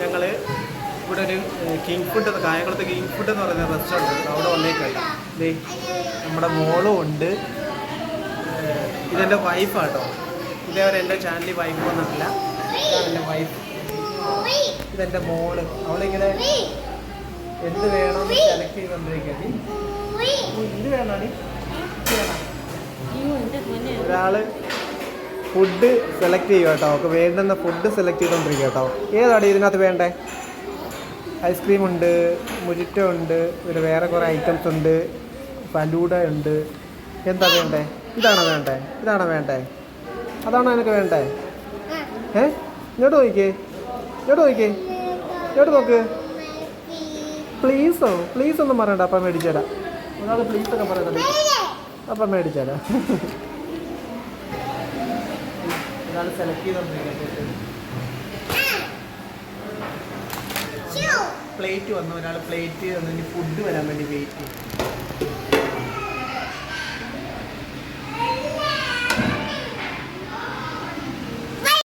ഞങ്ങൾ ഇവിടെ ഒരു കിങ് ഫുഡ് കായംകുളത്ത് കിങ് ഫുഡ് എന്ന് പറയുന്ന റെസ്റ്റോറന്റ് ഉണ്ട്. അവിടെ വന്നേക്കല്ല ദേ നമ്മുടെ മോളും ഉണ്ട്. ഇതെന്റെ വൈഫാട്ടോ ഇതേവരെ എന്റെ ചാനലിൽ വൈഫ് വന്നിട്ടില്ല ഇതാണ് എന്റെ വൈഫ് ഇതെന്റെ മോൾ. അവളിങ്ങനെ എന്ത് വേണം സെലക്ട് ചെയ്തുകൊണ്ടിരിക്കുക ഇത് വേണോ ഒരാൾ ഫുഡ് സെലക്ട് ചെയ്യുക കേട്ടോ. അവൾക്ക് വേണ്ടുന്ന ഫുഡ് സെലക്ട് ചെയ്തുകൊണ്ടിരിക്കുക കേട്ടോ. ഏതാണ് ഇതിനകത്ത് വേണ്ടേ? ഐസ്ക്രീം ഉണ്ട് മുരിറ്റ ഉണ്ട് പിന്നെ വേറെ കുറേ ഐറ്റംസ് ഉണ്ട് ഫലൂഡ ഉണ്ട്. എന്താ വേണ്ടേ? ഇതാണോ വേണ്ടേ? ഇതാണോ വേണ്ടേ? അതാണോ എനിക്ക് വേണ്ടേ? ഏ? ഇങ്ങോട്ട് നോക്കിക്കേ. ഇങ്ങോട്ട് നോക്കിക്കേ. ഇങ്ങോട്ട് നോക്ക്. പ്ലീസോ പ്ലീസ് ഒന്നും പറയണ്ട. അപ്പം മേടിച്ചുതരാം ഒരാൾ പ്ലീസ് ഒക്കെ പറയണ്ട? അപ്പം മേടിച്ചുതരാം ഒരാൾ സെലക്ട് ചെയ്തോണ്ടിരിക്കും പ്ലേറ്റ് വന്നു. ഒരാൾ പ്ലേറ്റ് വന്നു ഇനി ഫുഡ് വരാൻ വേണ്ടി വെയിറ്റ് ചെയ്യും.